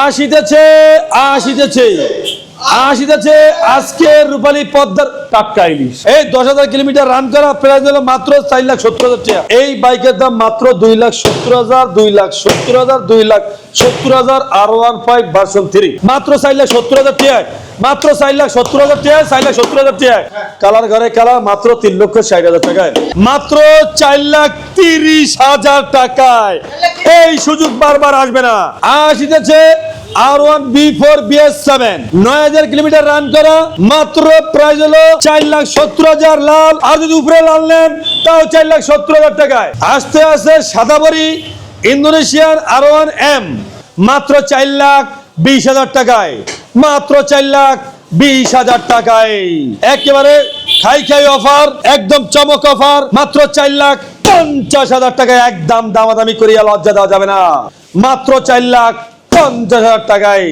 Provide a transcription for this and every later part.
আসিতেছে আসিতেছে। আজকে পদ্মার টাটকা ইলিশ। এই দশ হাজার কিলোমিটার রান করা হলো মাত্র চার লাখ সত্তর হাজার টাকা। এই বাইকের দাম মাত্র দুই লাখ সত্তর হাজার, দুই লাখ সত্তর হাজার, দুই লাখ সত্তর হাজার R one five version three মাত্র চার লাখ সত্তর হাজার মাত্র চার লাখ সত্তর হাজার চার লাখ সত্তর হাজার কালার ঘরে কালার মাত্র তিন লক্ষ ষাট হাজার টাকায়। মাত্র চার লাখ তিরিশ হাজার টাকায়। এই সুযোগ বারবার আসবে না। আসিতেছে R one B four BS seven নয় হাজার কিলোমিটার রান করা, মাত্র প্রাইস হলো চার লাখ সত্তর হাজার লাল। আর যদি উপরে লাল নেন, তাও চার লাখ সত্তর হাজার টাকায়। আসতে আসতে সাদাবরি ইন্দোনেশিয়ান আর ওয়ান এম মাত্র চার লাখ বিশ হাজার টাকায়। মাত্র চার লাখ বিশ হাজার টাকায়। একেবারে খাই খাই অফার, একদম চমক অফার, মাত্র চার লাখ পঞ্চাশ হাজার টাকায়। একদম দামাদামি করিয়া লজ্জা দেওয়া যাবে না। মাত্র চার লাখ পঞ্চাশ হাজার টাকায়।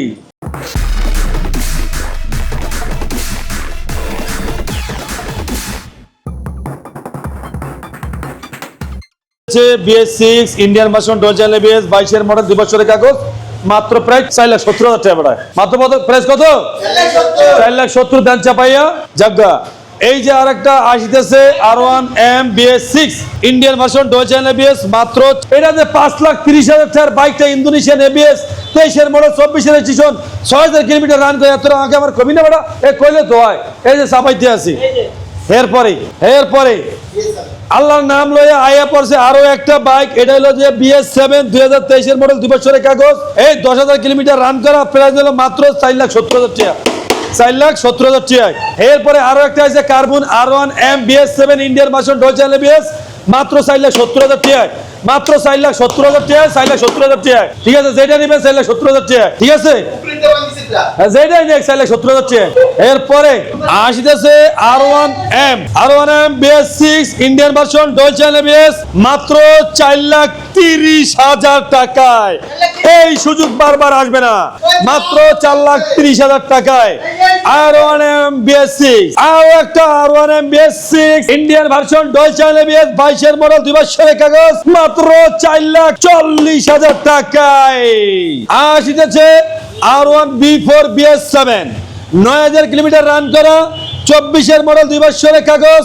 বিএস সিক্স ইন্ডিয়ান ভার্সন ডোজাল বিএস বাইশের মডেল দুই বছরের কাগজ মাত্র প্রায় চার লাখ সত্তর হাজার টাকা প্রায় মাত্র প্রাইস কত? চার লাখ সত্তর। দান চাপাইয়া জাগা এই যে আরেকটা আসিতেছে R one M BS six Indian version ডোজাল ABS মাত্র এটা যে পাঁচ লাখ তিরিশ হাজার টাকার বাইকটা ইন্দোনেশিয়ান এবিএস তেইশের মডেল চব্বিশের স্টেশন ছয় হাজার কিলোমিটার রান করে এত আগে আমার কবি না বেটা? এ কইলে তো হয়। এই যে চাপাইতে আছি। এরপরে এরপরে আল্লাহর নাম লইয়া আয়া পড়ছে আরও একটা বাইক এটা হলো যে বিএস সেভেন দুই হাজার তেইশের মডেল দুই বছরের কাগজ। এই দশ হাজার কিলোমিটার রান করা প্রাইস হলো মাত্র চার লাখ সত্তর হাজার টাকা। চার লাখ সত্তর হাজার টাকা। এরপরে আরও একটা আছে carbon R one M BS seven Indian মাসন ডোজাল বিএস মাত্র চার লাখ সত্তর হাজার টাকা মাত্র চার লাখ সত্তর হাজার টাকা চার লাখ সত্তর হাজার টাকা ঠিক আছে, যেটা নেবেন চার লাখ সত্তর হাজার টাকা ঠিক আছে? যেটাই নেক্সট চাইলে সত্তর হচ্ছে এরপরে আসিতেছে R one M R one M BS six Indian version ডলচেন BS মাত্র চার লাখ তিরিশ হাজার টাকায়। এই সুযোগ বারবার আসবে না। মাত্র চার লাখ তিরিশ হাজার টাকায়। R one M BS six আরও একটা R one M BS six Indian version ডলচেন BS বাইশের মডেল দুই বছরের কাগজ মাত্র চার লাখ চল্লিশ হাজার টাকায়। আসিতেছে R one B four BS seven নয় হাজার কিলোমিটার রান করা চব্বিশের মডেল দুই বছরের কাগজ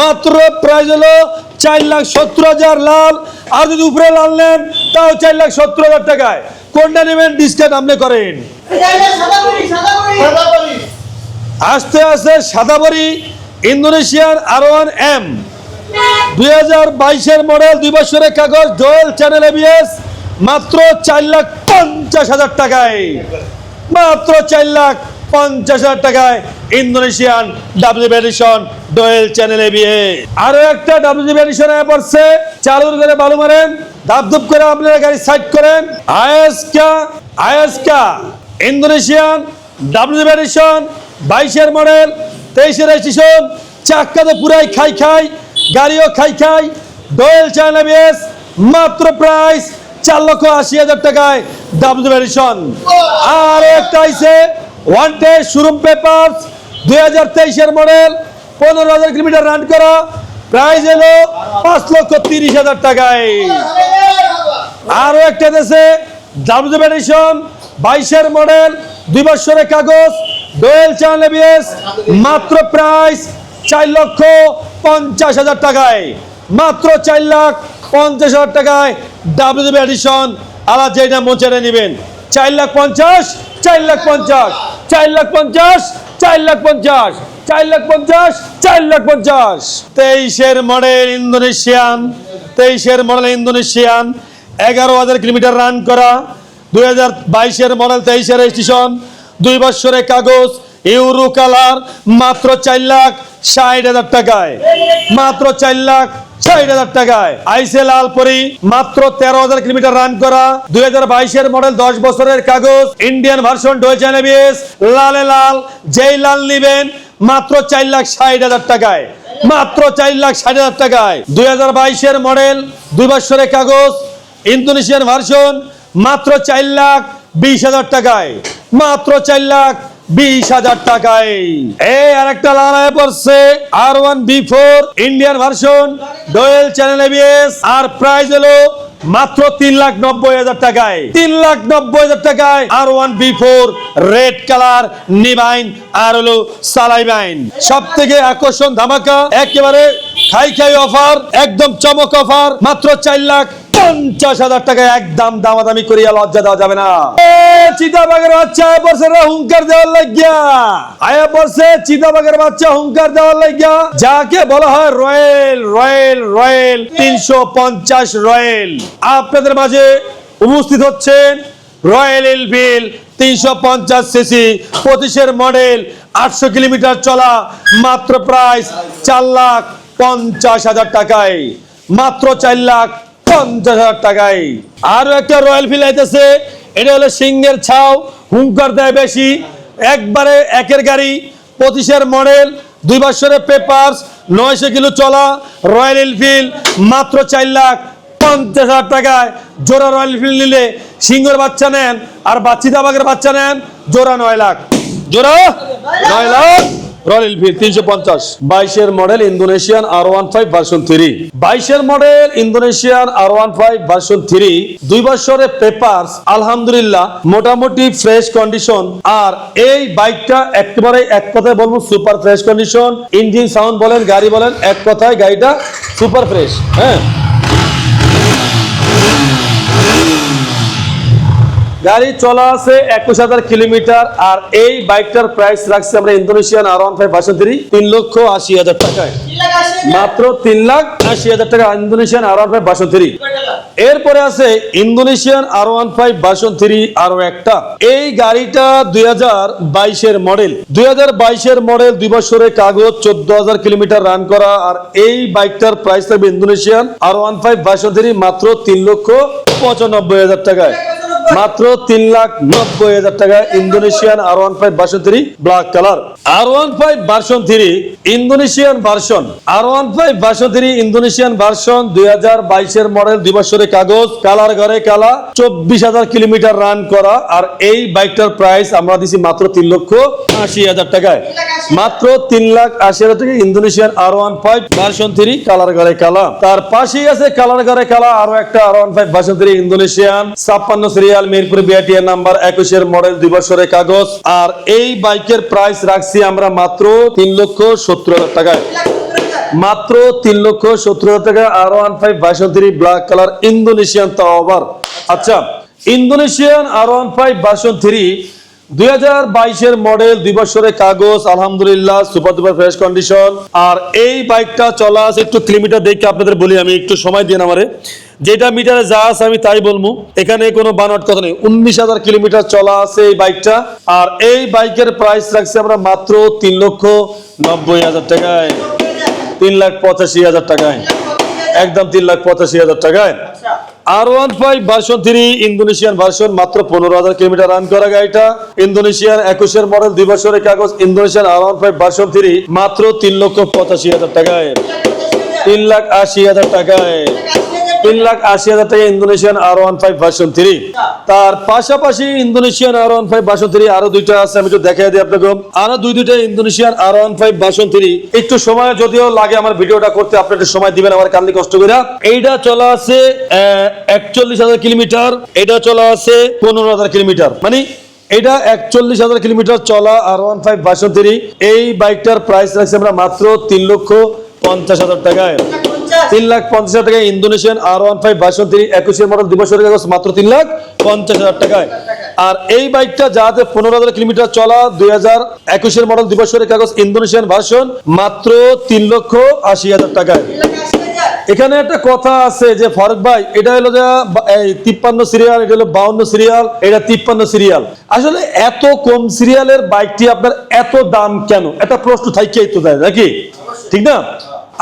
মাত্র প্রাইস হলো চার লাখ সত্তর হাজার লাল। আর যদি উপরে লাল নেন তাও চার লাখ সত্তর হাজার টাকায়। কোনটা নেবেন? ডিসকাউন্ট আপনি করেন। আস্তে আস্তে সাদাবরি ইন্দোনেশিয়ান আর ওয়ান এম দুই হাজার বাইশের মডেল দুই বছরের কাগজ ডোয়েল চ্যানেল এবিএস মাত্র চার লাখ পঞ্চাশ হাজার টাকায়। মাত্র চার লাখ পঞ্চাশ হাজার টাকায় Indonesian W edition dual channel ABA আরও একটা ডাব্লিউ এডিশন পড়ছে চালুর করে বালু মারেন ধাপ ধুপ করে আপনারা গাড়ি সাইড করেন। আয়েসকা আয়েসকা, ইন্দোনেশিয়ান ডাব্লিউ এডিশন বাইশের মডেল, তেইশের স্টেশন চাক্কা তো পুরাই খাই খাই, গাড়িও খাই খাই ডোয়েল চ্যানেল এবিএস মাত্র প্রাইস চার লক্ষ আশি হাজার টাকায় ডাব্লিউ এডিশন আর একটা আইছে ওয়ান টে শোরুম পেপার দুই হাজার তেইশের মডেল, পনেরো হাজার কিলোমিটার রান করা প্রাইস এলো পাঁচ লক্ষ তিরিশ হাজার টাকায়। আরও একটা দেশে ডাব্লিউ এডিশন বাইশের মডেল, দুই বছরের কাগজ ডোয়েল চ্যানেল এবিএস মাত্র প্রাইস চার লক্ষ পঞ্চাশ হাজার টাকায়। মাত্র চার লাখ পঞ্চাশ হাজার টাকায় ডাব্লিউ এডিশন আলা যেটা মোচারে নেবেন। চার লাখ পঞ্চাশ, চার লাখ পঞ্চাশ, চার লাখ পঞ্চাশ, চার লাখ পঞ্চাশ, চার লাখ পঞ্চাশ, চার লাখ পঞ্চাশ। তেইশের মডেল ইন্দোনেশিয়ান, তেইশের মডেল ইন্দোনেশিয়ান, এগারো হাজার কিলোমিটার রান করা, দুই হাজার বাইশের মডেল তেইশের স্টেশন দুই বছরের কাগজ, ইউরো কালার, মাত্র চার লাখ ষাট হাজার টাকায়। মাত্র চার লাখ ষাট হাজার টাকায়। আইসে লালপরি, মাত্র তেরো হাজার কিলোমিটার রান করা। দুই হাজার বাইশের মডেল দশ বছরের কাগজ ইন্ডিয়ান ভার্সন ডোয়েচান এবিএস লালে লাল, যেই লাল নিবেন, মাত্র চার লাখ ষাট হাজার টাকায়। মাত্র চার লাখ ষাট হাজার টাকায়। দুই হাজার বাইশের মডেল দুই বছরের কাগজ ইন্দোনেশিয়ান ভার্সন মাত্র চার লাখ বিশ হাজার টাকায়। মাত্র চার লাখ বিশ হাজার টাকায়। এই আরেকটা লালায় পড়ছে R one B four Indian version dual channel ABS আর প্রাইস হলো মাত্র তিন লাখ নব্বই হাজার টাকায়। তিন লাখ নব্বই হাজার টাকায় R one B four red colour নিবাইন আর হলো সালাইবাইন সব থেকে আকর্ষণ ধামাকা, একেবারে খাই খাই অফার একদম চমক অফার মাত্র চার লাখ পঞ্চাশ হাজার টাকায় একদম দামাদামি করিয়া লজ্জা দেওয়া যাবে না। চিতাবাগের বাচ্চা আয়া পড়ছে হুঙ্কার দেওয়ার লাগিয়া। আয়া পড়ছে চিতাবাগের বাচ্চা হুঙ্কার দেওয়ার লাগিয়া যাকে বলা হয় রয়েল রয়েল রয়েল, তিনশো পঞ্চাশ রয়েল। আপনাদের মাঝে উপস্থিত হচ্ছেন রয়্যাল এনফিল্ড, তিনশো পঞ্চাশ সিসি, পঁচিশের মডেল, আটশো কিলোমিটার চলা, মাত্র প্রাইস চার লাখ পঞ্চাশ হাজার টাকায়। মাত্র চার লাখ পঞ্চাশ হাজার টাকায়। আরও একটা রয়্যাল ফিল আইতেছে এটা হলো সিংহের ছাও, হুঙ্কার দেয় বেশি। একবারে একের গাড়ি, পঁচিশের মডেল, দুই বছরের পেপারস, নয়শো কিলো চলা, রয়্যাল এনফিল্ড, মাত্র চার লাখ পঞ্চাশ হাজার টাকায়। জোড়া রয়্যাল এনফিল্ড নিলে সিংহের বাচ্চা নেন, আর বাচ্চিদাবাগের বাচ্চা নেন, জোড়া নয় লাখ। জোড়া নয় লাখ। রয়্যাল এনফিল্ড তিনশো পঞ্চাশ। বাইশের model Indonesian R one five version three. বাইশের model Indonesian R one five version three. দুই বছরের পেপার আলহামদুলিল্লাহ, মোটামুটি ফ্রেশ কন্ডিশন। আর এই বাইকটা একেবারে এক কথায় বলব, super fresh condition. Engine, sound বলেন, গাড়ি বলেন, এক কথায় গাড়িটা সুপার ফ্রেশ। হ্যাঁ? গাড়ি চলা আছে একুশ হাজার কিলোমিটার আর এই বাইকটার প্রাইস রাখছে আমরা Indonesian R one five version three তিন লক্ষ আশি হাজার টাকায়। মাত্র তিন লাখ আশি হাজার টাকা Indonesian R one five version three এরপরে আছে Indonesian R one five version three আরও একটা। এই গাড়িটা দুই হাজার বাইশের মডেল দুই হাজার বাইশের মডেল দুই বছরের কাগজ চোদ্দ হাজার কিলোমিটার রান করা আর এই বাইকটার প্রাইস থাকবে Indonesian R one five version three মাত্র তিন লক্ষ পঁচানব্বই হাজার টাকায়। মাত্র তিন লাখ নব্বই হাজার টাকা Indonesian R one five version three black colour R one five version three Indonesian version R one five version three Indonesian version দুই হাজার বাইশের মডেল দুই বছরের কাগজ, কালার ঘরে কালা, চব্বিশ হাজার কিলোমিটার রান করা। আর এই বাইকটার প্রাইস আমরা দিছি মাত্র তিন লক্ষ আশি হাজার টাকায়। মাত্র তিন লাখ আশি হাজার টাকা Indonesian R one five version three colour ঘরে কালা। তার পাশেই আছে কালার ঘরে কালা, আরও একটা R one five version three Indonesian ছাপ্পান্ন সিরিয়াল মিরপুর বিআটিএ নাম্বার একুশের মডেল দুই বছরের কাগজ। আর এই বাইকের প্রাইস রাখছি আমরা মাত্র তিন লক্ষ সত্তর হাজার টাকায়। মাত্র তিন লক্ষ সত্তর হাজার টাকা R one five three black colour Indonesian তাও আবার আচ্ছা Indonesian R one five version three দুই হাজার বাইশের মডেল দুই বছরের কাগজ, আলহামদুলিল্লাহ সুপার দুপার ফ্রেশ কন্ডিশন আর এই বাইকটা চলা আছে একটু কিলোমিটার দেখে আপনাদের বলি, আমি একটু সময় দিন আমারে। যেটা মিটারে যা আছে আমি তাই বলব। এখানে কোনো বানট কথা নেই। উনিশ হাজার কিলোমিটার চলা আছে এই বাইকটা আর এই বাইকের প্রাইস রাখছি আমরা মাত্র তিন লক্ষ নব্বই হাজার টাকায়। তিন লাখ পঁচাশি হাজার টাকায়। একদম তিন লাখ পঁচাশি হাজার টাকায়। R one five version three Indonesian version মাত্র পনেরো হাজার কিলোমিটার রান করা গাড়িটা। ইন্দোনেশিয়ান একুশের মডেল দুই বছরের কাগজ Indonesian R one five version three মাত্র তিন লক্ষ পঁচাশি হাজার টাকায়। তিন লাখ আশি হাজার টাকায়। তিন লাখ আশি হাজার টাকা Indonesian R one five version three তার পাশাপাশি Indonesian R one five version three আরও দুইটা আছে, আমি একটু দেখাই দিই আপনাকে। আরও দুই দুইটা Indonesian R one five version three একটু সময় যদিও লাগে আমার ভিডিওটা করতে, আপনি একটু সময় দিবেন আমার কান্দি কষ্ট করে। এইটা চলা আছে একচল্লিশ হাজার কিলোমিটার। এটা চলা আছে, পনেরো হাজার কিলোমিটার। মানে এটা একচল্লিশ হাজার কিলোমিটার চলা আর ওয়ান ফাইভ থ্রি এই বাইকটার প্রাইস রাখছে আমরা মাত্র তিন লক্ষ পঞ্চাশ হাজার টাকায়। তিন লাখ পঞ্চাশ হাজার Indonesian R one five version একুশের মডেল দুই কাগজ মাত্র তিন লাখ পঞ্চাশ হাজার টাকায়। আর এই বাইকটা যাতে পনেরো হাজার কিলোমিটার চলা, দুই হাজার একুশের মডেল দুই বছরের কাগজ ইন্দোনেশিয়ান ভার্সন মাত্র তিন লক্ষ আশি হাজার টাকায়। এখানে একটা কথা আছে যে ফারুক ভাই, এটা হলো যে তিপ্পান্ন সিরিয়াল এটা হলো বাউন্ন সিরিয়াল এটা তিপ্পান্ন সিরিয়াল আসলে এত কম সিরিয়ালের বাইকটি আপনার এত দাম কেন? একটা প্রশ্ন তো দেয়, নাকি? ঠিক না?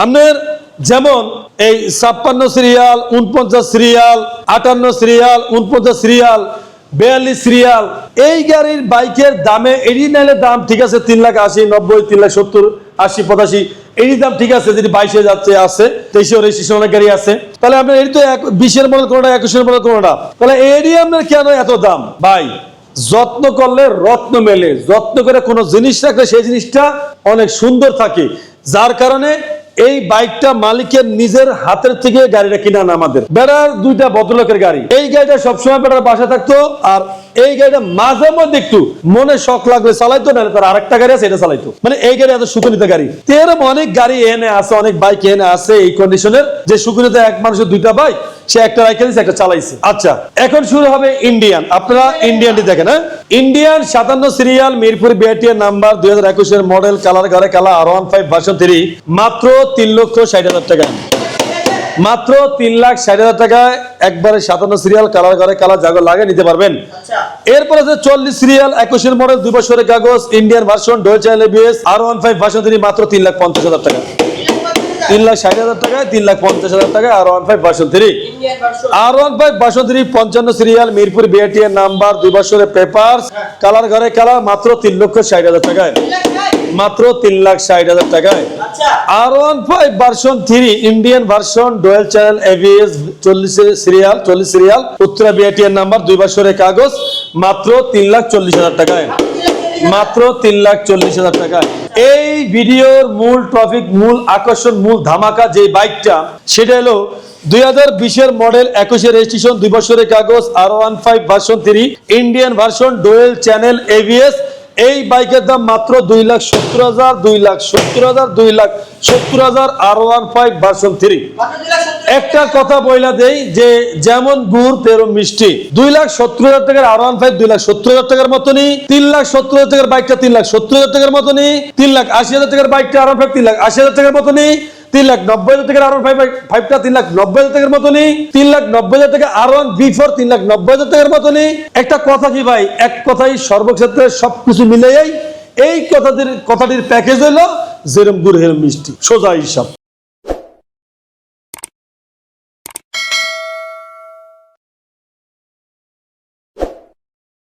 আপনার যেমন এই ছাপ্পান্ন সিরিয়াল উনপঞ্চাশ সিরিয়াল, আটান্ন সিরিয়াল উনপঞ্চাশ সিরিয়াল, বিয়াল্লিশ সিরিয়াল, এই গাড়ির বাইকের দামে এড়ি নাইলে দাম ঠিক আছে তিন লাখ আশি, নব্বই, তিন লাখ সত্তর, আশি, পঁচাশি এরই দাম ঠিক আছে যদি বাইশে যাচ্ছে, আছে, তেইশে অনেক গাড়ি আছে। তাহলে আপনার এর তো এক- বিশের মডেল কোনটা, একুশের মডেল কোনটা? তাহলে এরই আপনার কেন এত দাম? ভাই, যত্ন করলে রত্ন মেলে। যত্ন করে কোনো জিনিস রাখলে সেই জিনিসটা অনেক সুন্দর থাকে। যার কারণে এই বাইকটা মালিকের নিজের হাতের থেকে গাড়িটা কিনা না আমাদের। বেড়ার দুইটা ভদ্রলোকের গাড়ি। এই গাড়িটা সবসময় বেড়ার বাসা থাকতো, আর এই গাড়িটা মাঝে মধ্যে একটু মনে শখ লাগলে চালাইতো না তার আরেকটা গাড়ি আছে, এটা চালাইতো। মানে এই গাড়ি এত সুখনিত গাড়ি। এরকম অনেক গাড়ি এনে আছে, অনেক বাইক এনে আছে এই কন্ডিশনের যে সুখনিত এক মানুষের দুইটা বাইক সে একটা রাইখে দিয়েছে একটা চালাইছে। আচ্ছা। এখন শুরু হবে ইন্ডিয়ান আপনারা ইন্ডিয়ানটি দেখেন হ্যাঁ? ইন্ডিয়ান সাতান্ন সিরিয়াল মিরপুর বিআরটিএর নাম্বার দুই হাজার একুশের মডেল কালার ঘরে কালা R one five version three মাত্র তিন লক্ষ ষাট হাজার টাকা মাত্র তিন লাখ ষাট হাজার টাকায় একবারে সাতান্ন সিরিয়াল কালার ঘরে কালার জাগর লাগে নিতে পারবেন। এরপর আছে চল্লিশ সিরিয়াল একুশের মডেল দুই বছরের কাগজ Indian version dual channel ABS R one five version three মাত্র তিন লাখ পঞ্চাশ হাজার টাকা। তিন লাখ ষাট হাজার টাকায় তিন লাখ পঞ্চাশ হাজার টাকায় R one five version three R one five version three পঞ্চান্ন সিরিয়াল মিরপুর বিআরটি এর নাম্বার দুই বছরের পেপার কালার ঘরে কালার মাত্র তিন লক্ষ ষাট হাজার টাকায়। মাত্র তিন লাখ ষাট হাজার টাকায়। R one five version three Indian version dual channel ABS চল্লিশ সিরিয়াল চল্লিশ সিরিয়াল উত্তরা বিআরটি এর নাম্বার দুই বছরের কাগজ মাত্র তিন লাখ চল্লিশ হাজার টাকায়। মাত্র তিন লাখ চল্লিশ হাজার টাকায়। এই ভিডিওর মূল টপিক, মূল আকর্ষণ, মূল ধামাকা যে বাইকটা, সেটা হলো দুই হাজার বিশের মডেল একুশের রেজিস্ট্রেশন দুই বছরের কাগজ R one five version three Indian version dual channel ABS এই বাইকের দাম মাত্র দুই লাখ সত্তর হাজার দুই লাখ সত্তর হাজার দুই লাখ সত্তর হাজার R one five version three একটা কথা বইলা দেই যে যেমন গুড় তেরো মিষ্টি। দুই লাখ সত্তর হাজার টাকার আর ওয়ান ফাইভ দুই লাখ সত্তর হাজার টাকার মতনই তিন লাখ সত্তর হাজার টাকার বাইকটা তিন লাখ সত্তর হাজার টাকার মতনই তিন লাখ আশি হাজার টাকার বাইকটা আর ওয়ান ফাইভ তিন লাখ আশি হাজার টাকার মতনই তিন লাখ নব্বই হাজার টাকার আর ওয়ান ফাইভ ফাইভটা তিন লাখ নব্বই হাজার টাকার মতনই, তিন লাখ নব্বই হাজার টাকা আর ওয়ান বি ফোর তিন লাখ নব্বই হাজার টাকার মতনই। একটা কথা কি ভাই? এক কথাই সর্বক্ষেত্রে সবকিছু মিলেই এই কথাটির কথাটির প্যাকেজ হলো যেরম গুড় হেরম মিষ্টি, সোজা হিসাব।